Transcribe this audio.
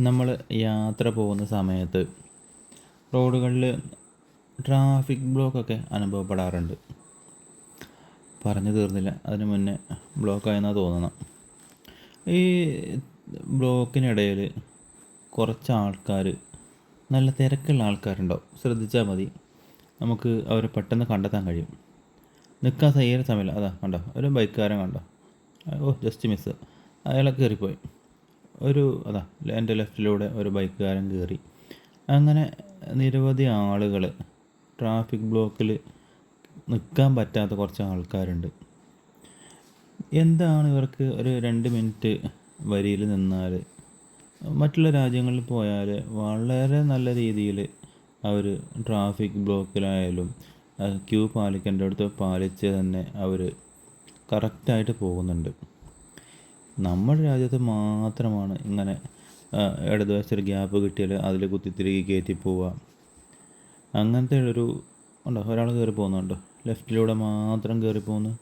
നമ്മൾ യാത്ര പോകുന്ന സമയത്ത് റോഡുകളിൽ ട്രാഫിക് ബ്ലോക്കൊക്കെ അനുഭവപ്പെടാറുണ്ട്. പറഞ്ഞു തീർന്നില്ല. അതിന് മുന്നേ ബ്ലോക്കായെന്നാണ് തോന്നണം. ഈ ബ്ലോക്കിനിടയിൽ കുറച്ച് ആൾക്കാർ നല്ല തിരക്കുള്ള ആൾക്കാരുണ്ടാവും. ശ്രദ്ധിച്ചാൽ മതി. നമുക്ക് അവരെ പെട്ടെന്ന് കണ്ടെത്താൻ കഴിയും. നിൽക്കാൻ തീരെ സമയമില്ല അതാ കണ്ടോ ഒരു ബൈക്കുകാരൻ കണ്ടോ ഓ ജസ്റ്റ് മിസ് അയാളെ കയറിപ്പോയി. ഒരു അതാ എന്റെ ലെഫ്റ്റിലൂടെ ഒരു ബൈക്കുകാരൻ കയറി. അങ്ങനെ നിരവധി ആളുകൾ ട്രാഫിക് ബ്ലോക്കിൽ നിൽക്കാൻ പറ്റാത്ത കുറച്ച് ആൾക്കാരുണ്ട്. എന്താണ് ഇവർക്ക് ഒരു രണ്ട് മിനിറ്റ് വരിയിൽ നിന്നാൽ മറ്റുള്ള രാജ്യങ്ങളിൽ പോയാൽ വളരെ നല്ല രീതിയിൽ അവർ ട്രാഫിക് ബ്ലോക്കിലായാലും ക്യൂ പാലിക്കേണ്ടടുത്ത് പാലിച്ച് തന്നെ അവർ കറക്റ്റായിട്ട് പോകുന്നുണ്ട്. നമ്മുടെ രാജ്യത്ത് മാത്രമാണ് ഇങ്ങനെ ഇടതുവശത്തൊരു ഗ്യാപ്പ് കിട്ടിയാൽ അതിൽ കുത്തിത്തിരികി കയറ്റി പോവുക. അങ്ങനത്തെ ഒരു ഉണ്ടോ? ഒരാൾ കയറി പോകുന്നുണ്ടോ? ലെഫ്റ്റിലൂടെ മാത്രം കയറി പോകുന്നു.